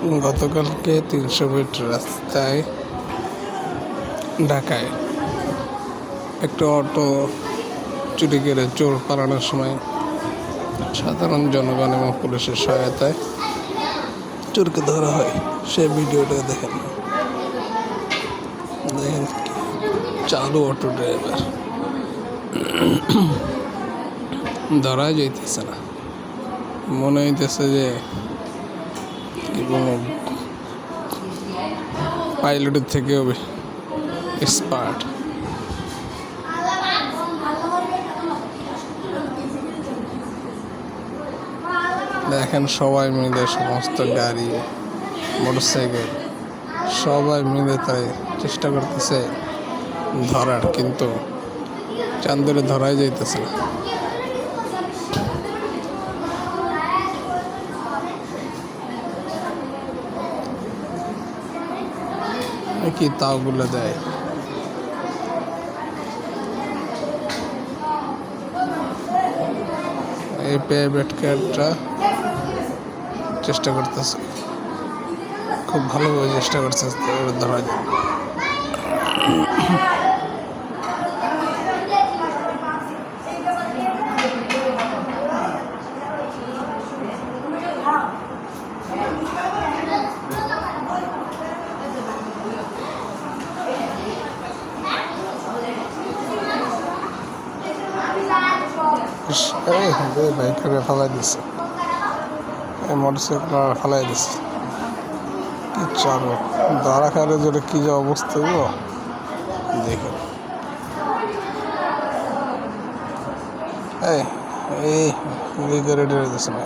গতকালকে তিনশো ফিট রাস্তায় ঢাকায় একটা অটো চুরি করে চোর পালানোর সময় সাধারণ জনগণ এবং পুলিশের সহায়তায় চোরকে ধরা হয়। সে ভিডিওটা দেখেন। দেখেন চালু অটো ড্রাইভার। ধরা যাইতেছে না। মনে হইতেছে যে কি বলব পাইলটের থেকেও এক্সপার্ট দেখেন সবাই মিলে সমস্ত গাড়ি, মোটরসাইকেল, সবাই মিলে তাই চেষ্টা করতেছে ধরার, কিন্তু চান্দরে ধরাই যাইতেছে না। কি তাওগুলো দেয়? এই প্রাইভেট কারটা চেষ্টা করতেছে। খুব ভালোভাবে চেষ্টা করছে ধরা যায় ইস, এই রে বাইকের ফেলাই দিছে এই মোটরসাইকেল ফেলাই দিছে কি চালু দাঁড়া খালে যেটা কি যে অবস্থা গো দেখুন এই এই করে ডেরে দিছে না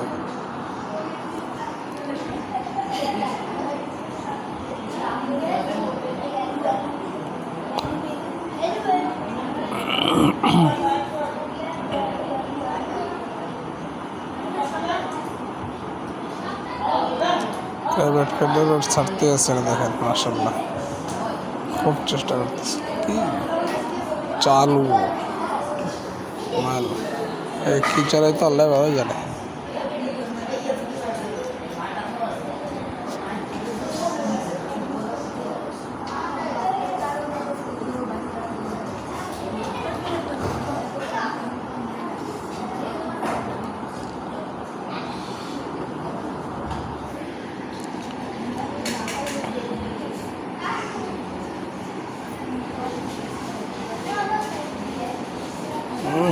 প্রাইভেট কার্ডের রোড ছাড়তে আছে দেখেন মাসাল্লাহ খুব চেষ্টা করতেছে। কি? চালু। মাল। কি চালাই তো আল্লাহ ভালো জানে।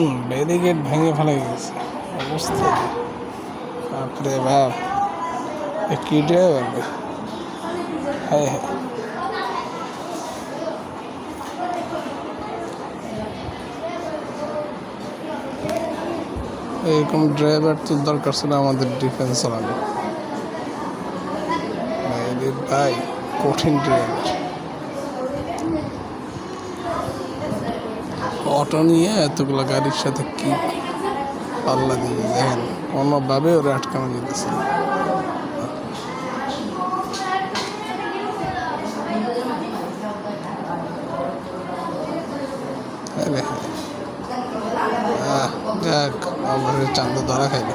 হুম ব্যারিকেড ভেঙে ফেলে গেছে। অবস্থা। বাপরে বাপ। কি ড্রাইভার? হায় হায়। এরকম ড্রাইভার তো দরকার ছিল আমাদের ডিফেন্স চালানো। ভাই কঠিন ড্রাইভার অটো নিয়ে এতগুলো গাড়ির সাথে কি পাল্লা দিয়ে দেখেন কোনোভাবে ওরা আটকানো যেতেছে। যাক আমার চান্দ ধরা খাইলো